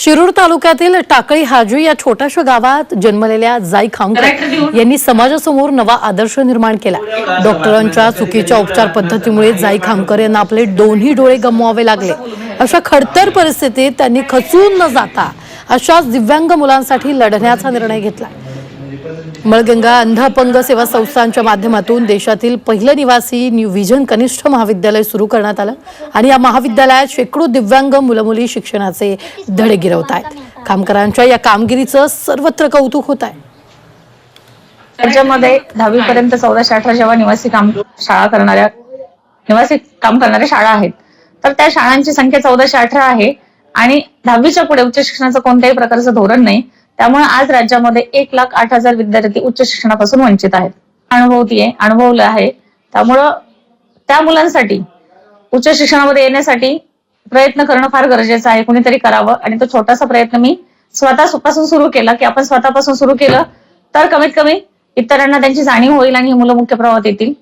शिरूर तालुक्यातील टाकळी हाजी या छोट्याशा गावात जन्मलेल्या जाई खामकर यांनी समाजासमोर नवा आदर्श निर्माण केला. डॉक्टरांच्या चुकीच्या उपचार पद्धतीमुळे जाई खामकर यांना आपले दोन्ही डोळे गमवावे लागले. अशा खडतर परिस्थितीत त्यांनी खचून न जाता अशाच दिव्यांग मुलांसाठी लढण्याचा निर्णय घेतला. मळगंगा अंधापंग सेवा संस्थांच्या माध्यमातून देशातील पहिलं निवासी न्यू व्हिजन कनिष्ठ महाविद्यालय सुरू करण्यात आलं आणि या महाविद्यालयात शेकडो दिव्यांग मुलमुली शिक्षणाचे धडे गिरवत आहेत. कामकरांच्या या कामगिरीचं सर्वत्र कौतुक होत आहे. राज्यामध्ये दहावी पर्यंत चौदाशे अठरा जेव्हा निवासी काम शाळा करणाऱ्या निवासी काम करणाऱ्या शाळा आहेत तर त्या शाळांची संख्या चौदाशे अठरा आहे आणि दहावीच्या पुढे उच्च शिक्षणाचं कोणत्याही प्रकारचं धोरण नाही. त्यामुळे आज राज्यामध्ये एक लाख आठ हजार विद्यार्थी उच्च शिक्षणापासून वंचित आहेत. अनुभवतीये अनुभवलं आहे. त्यामुळं त्या मुलांसाठी उच्च शिक्षणामध्ये येण्यासाठी प्रयत्न करणं फार गरजेचं आहे. कुणीतरी करावं. आणि तो छोटासा प्रयत्न मी स्वतःपासून सुरू केला. की आपण स्वतःपासून सुरू केलं तर कमीत कमी इतरांना त्यांची जाणीव होईल आणि ही मुलं मुख्य प्रवाहात येतील.